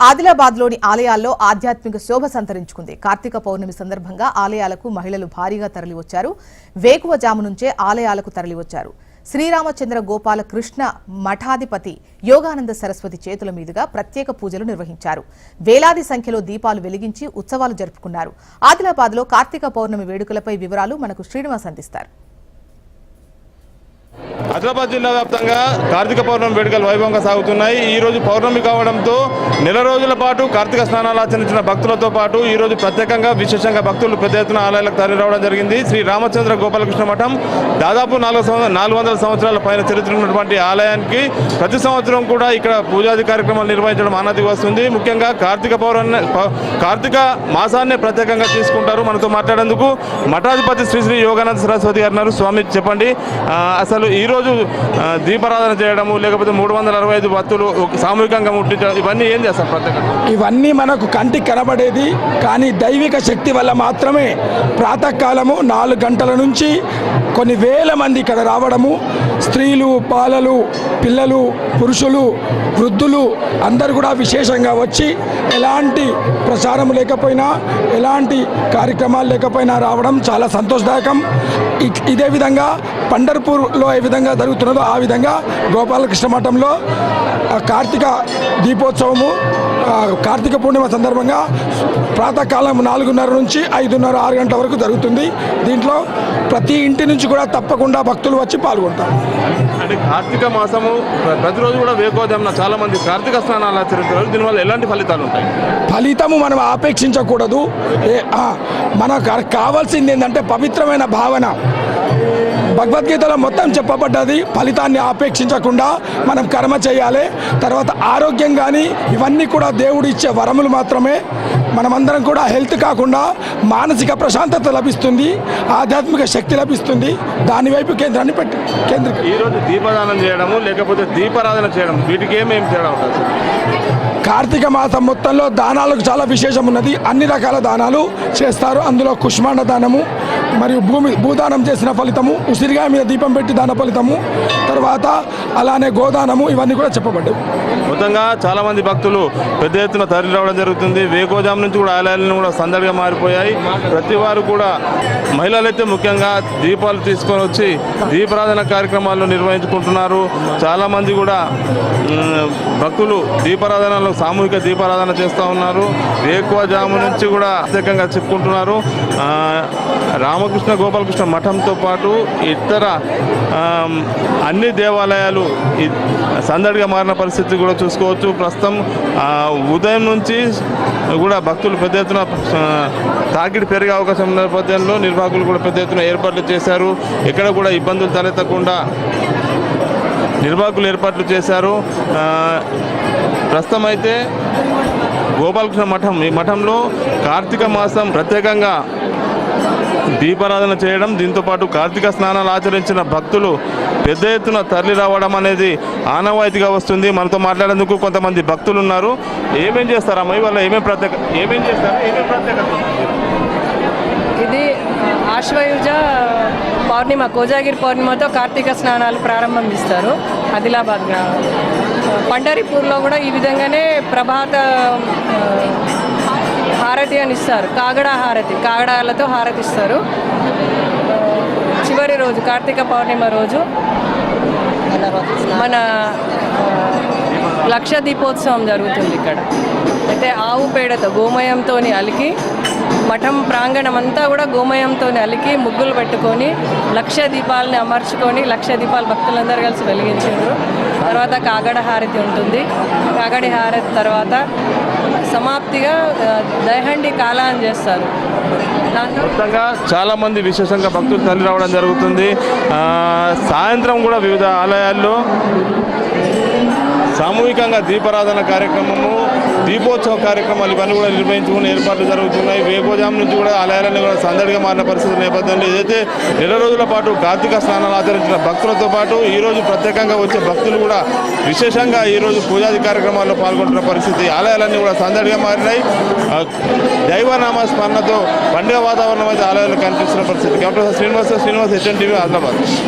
ఆదిలాబాద్లోని ఆలయాల్లో ఆధ్యాత్మిక శోభ సంతరించుకుంది. కార్తీక పౌర్ణమి సందర్భంగా ఆలయాలకు మహిళలు భారీగా తరలివచ్చారు. వేకువజాము నుంచే ఆలయాలకు తరలివచ్చారు. శ్రీరామచంద్ర గోపాల కృష్ణ మఠాధిపతి యోగానంద సరస్వతి చేతుల మీదుగా ప్రత్యేక పూజలు నిర్వహించారు. వేలాది సంఖ్యలో దీపాలు వెలిగించి ఉత్సవాలు జరుపుకున్నారు. ఆదిలాబాద్లో కార్తీక పౌర్ణమి వేడుకలపై వివరాలు మనకు శ్రీనివాస్ అందిస్తారు. ఆదిలాబాద్ జిల్లా వ్యాప్తంగా కార్తీక పౌర్ణమి వేడుకలు వైభవంగా సాగుతున్నాయి. ఈ రోజు పౌర్ణమి కావడంతో నెల రోజుల పాటు కార్తీక స్నానాలు ఆచరించిన భక్తులతో పాటు ఈ రోజు ప్రత్యేకంగా విశేషంగా భక్తులు పెద్ద ఎత్తున ఆలయాలకు తరలి రావడం జరిగింది. శ్రీ రామచంద్ర గోపాలకృష్ణ మఠం దాదాపు నాలుగు సంవ- నాలుగు వందల సంవత్సరాల పైన చరిత్ర ఉన్నటువంటి ఆలయానికి ప్రతి సంవత్సరం కూడా ఇక్కడ పూజాది కార్యక్రమాలు నిర్వహించడం ఆనతి వస్తుంది. ముఖ్యంగా కార్తీక పౌర్ణ కార్తీక మాసాన్ని ప్రత్యేకంగా తీసుకుంటారు. మనతో మాట్లాడేందుకు మఠాధిపతి శ్రీ శ్రీ యోగానంద సరస్వతి గారు స్వామి చెప్పండి. అసలు ఈరోజు రోజు దీపారాధన చేయడము లేకపోతే మూడు వందల అరవై ఐదు భక్తులు సామూహికంగా ముట్టించడం ఇవన్నీ ఏం చేస్తారు ప్రత్యేకంగా? ఇవన్నీ మనకు కంటికి కనబడేది కానీ దైవిక శక్తి వల్ల మాత్రమే ప్రాతకాలము నాలుగు గంటల నుంచి కొన్ని వేల మంది ఇక్కడ రావడము. స్త్రీలు బాలలు పిల్లలు పురుషులు వృద్ధులు అందరు కూడా విశేషంగా వచ్చి ఎలాంటి ప్రచారం లేకపోయినా ఎలాంటి కార్యక్రమాలు లేకపోయినా రావడం చాలా సంతోషదాయకం. ఇదే విధంగా పండర్పూర్లో ఏ విధంగా జరుగుతున్నదో ఆ విధంగా గోపాలకృష్ణ మఠంలో కార్తీక దీపోత్సవము కార్తీక పూర్ణిమ సందర్భంగా ప్రాతకాలం నాలుగున్నర నుంచి ఐదున్నర ఆరు గంటల వరకు జరుగుతుంది. దీంట్లో ప్రతి ఇంటి నుంచి కూడా తప్పకుండా భక్తులు వచ్చి పాల్గొంటారు. అంటే కార్తీక మాసము ప్ర- ప్రతిరోజు కూడా వేకోదమ్న చాలా మంది కార్తీక స్నానాలు ఆచరిస్తారు దీనివల్ల ఎలాంటి ఫలితాలు ఉంటాయి? ఫలితము మనం ఆపేక్షించకూడదు. మనకు కావాల్సింది ఏంటంటే పవిత్రమైన భావన. భగవద్గీతలో మొత్తం చెప్పబడ్డది ఫలితాన్ని ఆపేక్షించకుండా మనం కర్మ చేయాలి. తర్వాత ఆరోగ్యం కానీ ఇవన్నీ కూడా దేవుడు ఇచ్చే వరములు మాత్రమే మనమందరం కూడా హెల్త్ కాకుండా మానసిక ప్రశాంతత లభిస్తుంది ఆధ్యాత్మిక శక్తి లభిస్తుంది. దాని వైపు కేంద్రాన్ని పెట్టి కేంద్రీకరి ఈ రోజు దీపదానం చేయడము లేకపోతే దీపారాధన చేయడం వీటికి ఏమేమి తేడా ఉంటుంది? కార్తీక మాసం మొత్తంలో దానాలకు చాలా విశేషం ఉన్నది. అన్ని రకాల దానాలు చేస్తారు. అందులో కుష్మాండ దానము మరియు భూమి భూదానం చేసిన ఫలితము ఉసిరిగా మీద దీపం పెట్టి దాన ఫలితము తర్వాత అలానే గోదానము ఇవన్నీ కూడా చెప్పబడ్డాయి. మొత్తంగా చాలా మంది భక్తులు పెద్ద ఎత్తున తరలి రావడం జరుగుతుంది. వేకోజాం నుంచి కూడా ఆలయాలను కూడా సందడిగా మారిపోయాయి. ప్రతి వారు కూడా మహిళలైతే ముఖ్యంగా దీపాలు తీసుకొని వచ్చి దీపారాధన కార్యక్రమాలు నిర్వహించుకుంటున్నారు. చాలా మంది కూడా భక్తులు దీపారాధనలో సామూహిక దీపారాధన చేస్తూ ఉన్నారు. వేకువజాము నుంచి కూడా ప్రత్యేకంగా చెప్పుకుంటున్నారు. రామకృష్ణ గోపాలకృష్ణ మఠంతో పాటు ఇతర అన్ని దేవాలయాలు ఈ సందడిగా మారిన పరిస్థితి కూడా చూసుకోవచ్చు. ప్రస్తుతం ఉదయం నుంచి కూడా భక్తులు పెద్ద ఎత్తున తాకిడి పెరిగే అవకాశం ఉన్న నేపథ్యంలో నిర్వాహకులు కూడా పెద్ద ఎత్తున ఏర్పాట్లు చేశారు. ఎక్కడ కూడా ఇబ్బందులు తలెత్తకుండా నిర్వాహకులు ఏర్పాట్లు చేశారు. ప్రస్తుతం అయితే గోపాలకృష్ణ మఠం ఈ మఠంలో కార్తీక మాసం ప్రత్యేకంగా దీపారాధన చేయడం దీంతో పాటు కార్తీక స్నానాలు ఆచరించిన భక్తులు పెద్ద ఎత్తున తరలి రావడం అనేది ఆనవాయితీగా వస్తుంది. మనతో మాట్లాడేందుకు కొంతమంది భక్తులు ఉన్నారు. ఏమేం చేస్తారా మై వల్ల ఏమేం ప్రత్యేక ఏమేం చేస్తారు? ఏమేం ప్రత్యేకత? ఇది ఆశ్వయుజ పౌర్ణిమ కోజాగిరి పౌర్ణిమతో కార్తీక స్నానాలు ప్రారంభిస్తారు ఆదిలాబాద్ పండరిపూర్లో కూడా ఈ విధంగానే ప్రభాత హారతి అని ఇస్తారు. కాగడ హారతి. కాగడాలతో హారతి ఇస్తారు. చివరి రోజు కార్తీక పౌర్ణిమ రోజు మన లక్ష దీపోత్సవం జరుగుతుంది ఇక్కడ. అయితే ఆవు పేడతో గోమయంతో అలికి మఠం ప్రాంగణం అంతా కూడా గోమయంతో అలికి ముగ్గులు పెట్టుకొని లక్ష దీపాలని అమర్చుకొని లక్ష దీపాలు భక్తులందరూ కలిసి వెలిగించారు. తర్వాత కాగడ హారతి ఉంటుంది. కాగడి హారతి తర్వాత సమాప్తిగా దహండి కాలాన్ని చేస్తారు. మొత్తంగా చాలా మంది విశేషంగా భక్తులు తరలి రావడం జరుగుతుంది సాయంత్రం కూడా వివిధ ఆలయాల్లో సామూహికంగా దీపారాధన కార్యక్రమము దీపోత్సవ కార్యక్రమాలు ఇవన్నీ కూడా నిర్వహించుకునే ఏర్పాట్లు జరుగుతున్నాయి. వేగోజాం నుంచి కూడా ఆలయాలన్నీ కూడా సందడిగా మారిన పరిస్థితి నేపథ్యంలో ఏదైతే నెల రోజుల పాటు కార్తీక స్నానాలు ఆచరించిన భక్తులతో పాటు ఈరోజు ప్రత్యేకంగా వచ్చే భక్తులు కూడా విశేషంగా ఈరోజు పూజాది కార్యక్రమాల్లో పాల్గొంటున్న పరిస్థితి. ఆలయాలన్నీ కూడా సందడిగా మారినాయి. దైవనామ స్మరణతో పండుగ వాతావరణం అయితే ఆలయాలు కనిపిస్తున్న పరిస్థితి. Captain Srinivasa Srinivas HN TV Adilabad.